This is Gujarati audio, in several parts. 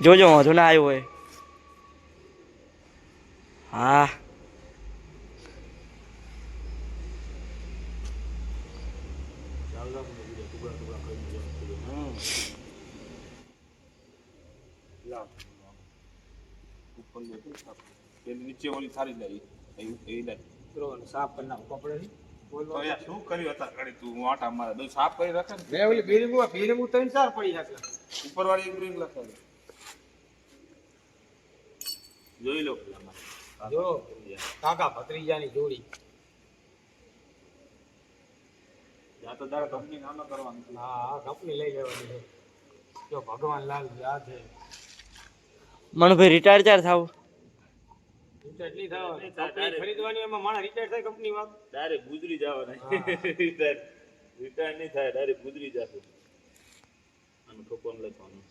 જોજો વાંધો ના આવ્યો હોય હા પેલી નીચે ઓલી સારી લાવી એ એ લાવી સાફ કરી નાખો કપડે તો યાર શું કર્યું હતા ઘડી તું? વાટા મારે બધું સાફ કરી રાખે ને? મેં ઓલી બેરિંગો બેરિંગો ત્રણ ચાર પડી શકે ઉપર વાળી લખે જોઈ લો. જો કાકા ભત્રીજાની જોડી. ત્યાં તો તારે કંપની નામ કરવાનું. હા હા કંપની લઈ લેવાની જો ભગવાન લાલ આ છે. મણભાઈ રિટાયર ચાર થાવ. રિટાયર નહીં ખરીદવાની એમાં માણસ રિટાયર થાય કંપનીમાં ડાયરેક્ટ ગુજરી જવાના. રિટાયર રિટાયર નહીં થાય ડાયરેક્ટ ગુજરી જશે. અને ઠોકોન લખવાનું.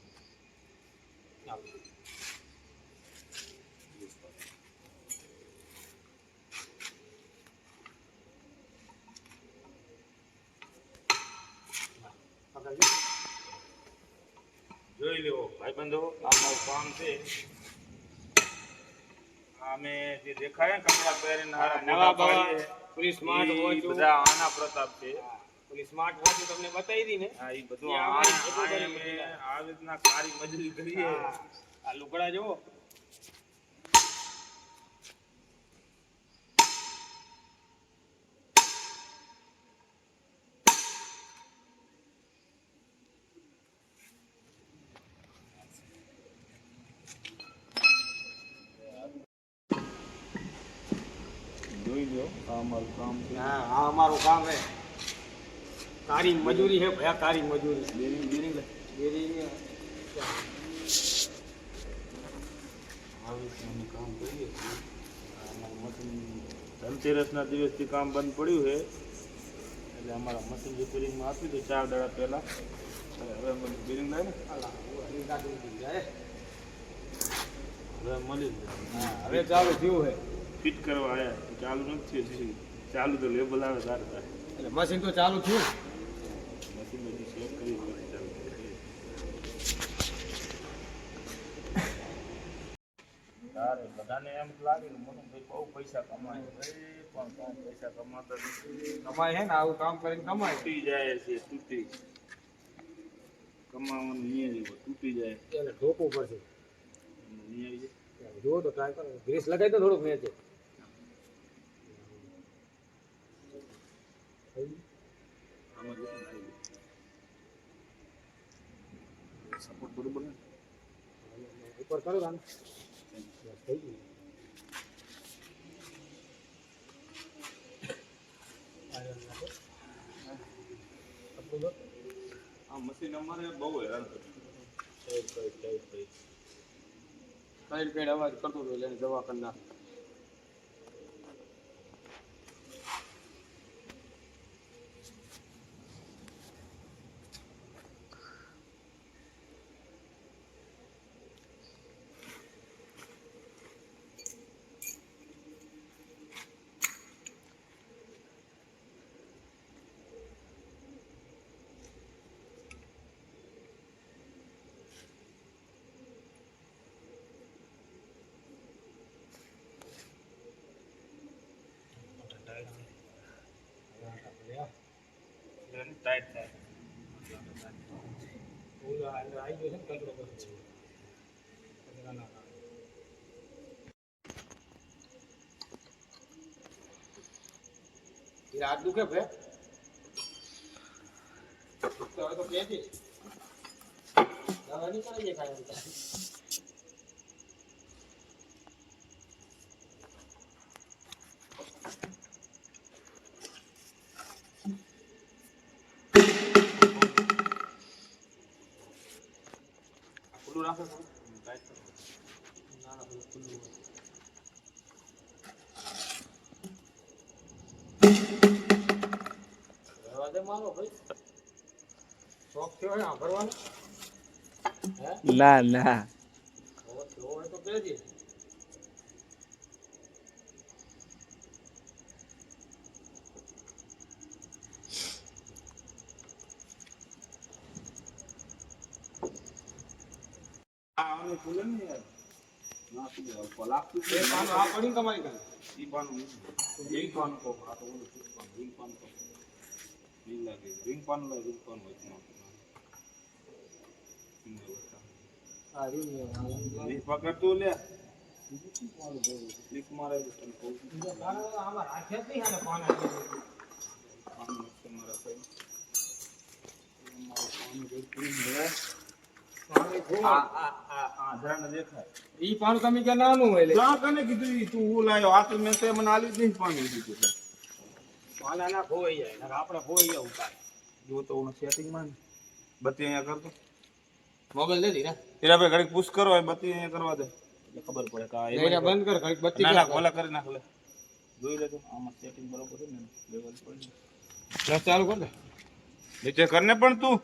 જોઈ લેવો ભાઈબંધો આ મારું કામ છે. આ જે દેખાય કપડા પહેરીને હારા પૂરી સ્માર્ટ વોચ. બધા આના પ્રતાપ છે. પૂરી સ્માર્ટ વોચ તમને બતાવી દી ને હા, એ બધું આ- આવી રીતના કારી મજલી કરીએ. આ લુગડા જુઓ. અમારું કામ છે હા આ અમારું કામ છે તારી મજૂરી છે ભયા તારી મજૂરી બેરિંગ બેરિંગ લે. બેરી આવી રીતે અમે કામ કરીએ છીએ આ અમારું મશીન ધનતેરસના દિવસથી કામ બંધ પડ્યું છે એટલે અમારા મશીન રિપેરિંગમાં આપી દે ચાર દાડા પહેલા એટલે હવે અમે બેરિંગ લાવીને હવે મળી જાય હવે ચાલુ થયું છે ફિટ કરવા આવ્યા ચાલુ નથી થયું હજી. ચાલુ તો લેબલ આવે તારે એટલે મશીન તો ચાલુ થયું. મશીન હજી ચેક કરી ચાલુ. તારે બધાને એમ લાગે કે મનુભાઈ બહુ પૈસા કમાય. ભાઈ પણ પૈસા કમાતા નથી? કમાય હે ને આવું કામ કરીને કમાય. તૂટી જાય છે તૂટી. કમાવાનું તૂટી જાય. એટલે ઠોકવું પડશે. જુઓ તો ટ્રાય કરો. ગ્રીસ લગાવી દો થોડુંક મેચે કરો કામ થઈ ગયું આ મશીન અમારે બહુ હેરાન કર્યું સાઈડ સાઈડ અવાજ કરતો હતો એટલે એને દવા કરી નાખ ના કાઢે. એ હાથ દુખે ભે તો હવે તો કહેજે દવા નહીં કરાવીએ કાંઈ જમવાનો ભાઈ શોખ થયો હે આભરવાનો ના ના હોય તો કહેજે આવવાનું ભૂલે ને યાર ના શું કલાક એ પાનું આ પડી તમારી કાંઈ એ પાનું એ પાનું કહો આ તો ઓલું પાનું એ પાનું કહો ઈ લાગે રિંગ પાનું લાગે રિંગ પાનું હોય તો આ રીંગ ઈ પકડ તું લે લીક મારે છે તને કહું છું. આમાં રાખ્યા જ નહીં આને પાના પાનું નથી મારા ભાઈ મારું પાનું જોઈતું છે. આ આ આ આ જરાને દેખાય ઈ પાનું તમે કે નાનું હોય લે ક્યાં કને કીધું ઈ તું હું લાયો આ તો મેં તે મને આલી જ નહીં પાણી દીધું છે ના ખોવાઈ જાય નકર આપણે ખોવાઈ જાય ઉતાર જો તો હું સેટિંગ બત્તી અહીંયા કરતો મોબાઈલ દે દીરા તેરા ભાઈ ઘડીક પુશ કરો બત્તી અહીંયા કરવા દે. એટલે ખબર પડે કે આ બંધ કર ઘડીક બત્તી ના ના ઓલા કરી નાખ લે. જોઈ લેજો. આમાં સેટિંગ બરોબર છે ને લેવલ પડી ફ્લેશ ચાલુ કર દે. નીચે કરને પણ તું.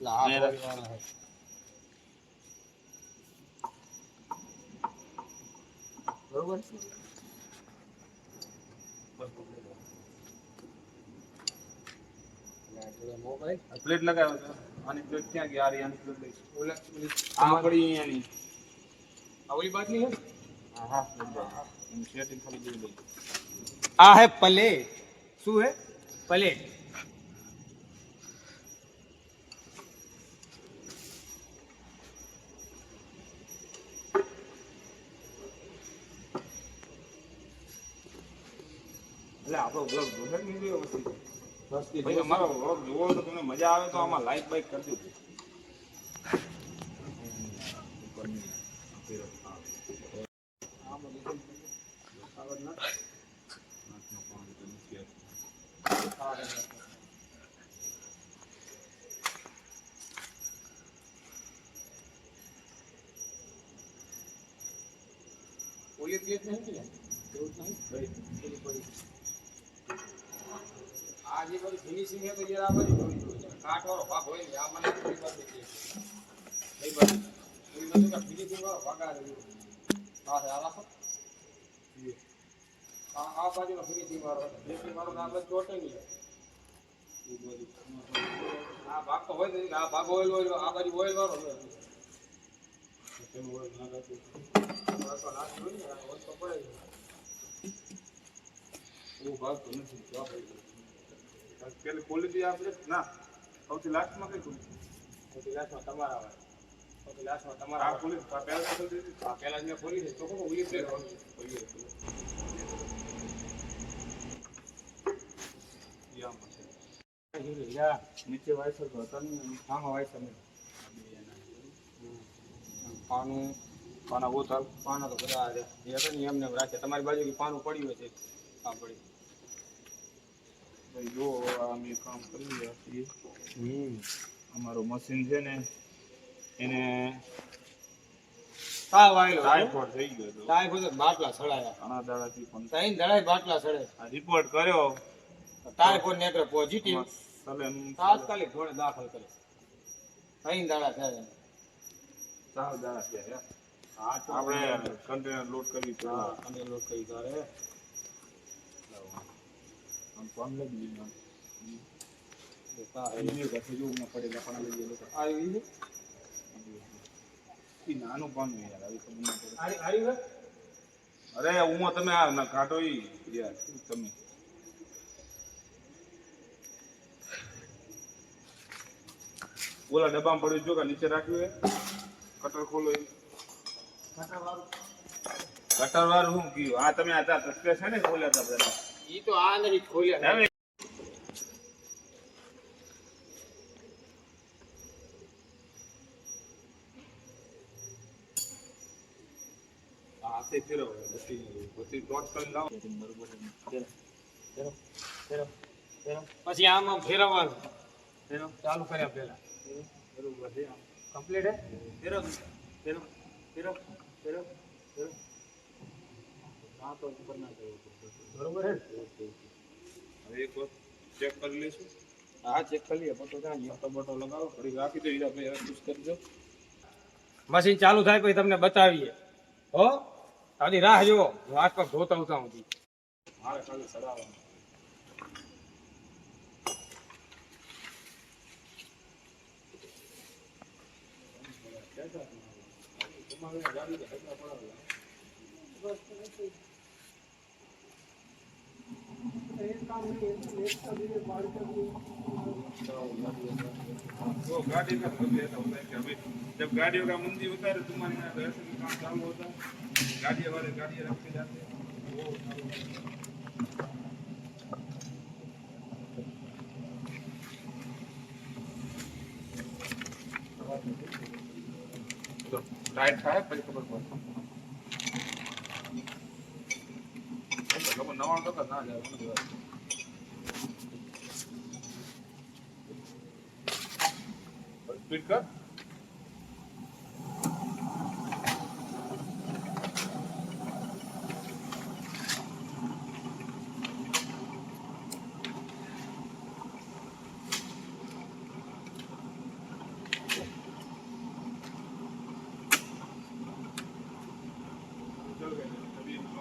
લા આ નહીં છે. બરોબર મોબાઈલ પ્લેટ લગાવ્યો છે આની પ્લેટ ક્યાં ગઈ આ રહી આની પ્લેટ લઈ ઓલા ઓલી આ પડી અહીંયાની આ ઓલી બાટલી હે હા હા એનું સેટિંગ ખાલી જોઈ લઈ આ હે પ્લેટ શું હે પ્લેટ એટલે આપણો બ્લોગ જોશે કે નહીં જોયો પછી મસ્તી ભાઈ અમારો બ્લોગ જોવો હોય તો તમને મજા આવે તો આમાં લાઈક બાઈક કરી દેજો ઓલી પ્લેટ નહીં કે એવું જ નહીં ઓલી પડી. આ જે બધી ફિનિશિંગ છે તો યાર આ બધી જોઈ જોઈ છે. કાઠવાળો ભાગ હોય ને આ મને થોડી વાર દેખી છે. નહીં બની. એવી નથી કે ફિનિશિંગ વાળો ભાગ આ રહ્યો. આ છે, આ રાખો. આ આ બાજુનો ફિનિશિંગ વાળો છે. ફિનિશિંગ વાળો તો આ બધું ચોટે નહીં. આ ભાગ તો હોય જ નહીં. આ ભાગ ઓઇલ ઓઇલ આ બાજુ ઓઇલ વાળો છે. આ તો લાસ્ટ હોય ને, આ ઓઇલ તો પડે જ. એવું ભાગ તો નથી જો આપણે. પેલી ક્વોલિટી આપણે ના સૌથી લાસ્ટમાં કઈ ખોલી સૌથી લાસ્ટમાં તમારા આવે. પછી લાસ્ટમાં તમારા આ. ખોલી આ પહેલા ખોલી દીધી? પહેલા જ મેં ખોલી છે તો કહું પ્લેટ છે. નીચે વાઇસર તો હતા નહીં આમાં પાનું પાના બોતલ. પાના તો બધા છે જે. હતા ને એમને એમ રાખે તમારી બાજુ પાનું પડ્યું હોય છે. આ પડી ભાઈ જો આ અમે કામ કરી રહ્યા છીએ. અમારું મશીન છે ને એને કરી વાયલો ટાઈફોઈડ થઈ ગયો હતો તાય બધે બાટલા સડાયા ઘણા દાડાથી પણ તાઈ દડાઈ બાટલા સડે આ રિપોર્ટ કર્યો ટાઈફોઈડ નેકરે પોઝિટિવ સલેમ તાત્કાલિક ઘોડે દાખલ કરે તાઈ દાડા થયા છે ચાર દાડા થયા યાર. હા તો આપણે કન્ટેનર લોડ કરી તો હા અને લોટ કઈ કરે આમ ફોન લઈ દીધો દેખા હે. એની ઘરે જો મેં પડેલા પણ લઈ ગયેલો આવી છે ઈ નાનું પાન યાર આવી ખબર ના પડે આરી આરી છે? અરે હું તમે આ ના કાઢો ઈ તમે ઓલા ડબ્બામાં પડ્યું જો કે નીચે રાખ્યું કટર ખોલો એ કટર વાળું હું કયું આ તમે આ ત્યાં તસ્કર છે ને ખોલ્યા હતા બધા ઈ તો આ નથી ખોલ્યા. હાથે ફેરવો બધી બધી ટોચ કરીને લાવો. બરોબર ફેરો ફેરો ફેરો ફેરો પછી આમ આમ ફેરવવાનું. ફેરો ચાલુ કર્યા પહેલા. બરોબર છે આમ કમ્પ્લીટ હે ફેરો ફેરો ફેરો ફેરો ફેરો. તો ઉપર ના જવું બરોબર હવે એક વખત ચેક કરી લઈશું હા ચેક કરી લઈએ. ફોટો ક્યાં ગયો બટો લગાવો. ઘડી રાખી દો હીરા ભાઈ ખુશ કરી દો. મશીન ચાલુ થાય પછી તમને બતાવીએ. હો? ખાલી રાહ જુઓ. હું આસપાસ ધોતા ઉતા હું મારે ખાલી ચડાવવાનું. તમારે ગાડી तो गाड़ी का होता है कि अभी जब गाड़ियों का मंदी होता है तो तुम्हारे यहाँ घर से काम चालू होता है गाड़िया वाले गाड़िया रख के जाते हैं। वो टाइट था है पर खबर पर खबर नवा तो करना जाए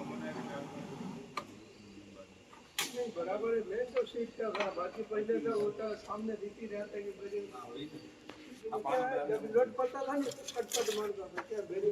बनाए नहीं बराबर है। मैं तो सीट का बाकी पहले का होता सामने दिखी रहता कि है, जब रोड पड़ता था ना तो कट कट मारता था क्या भेड़ी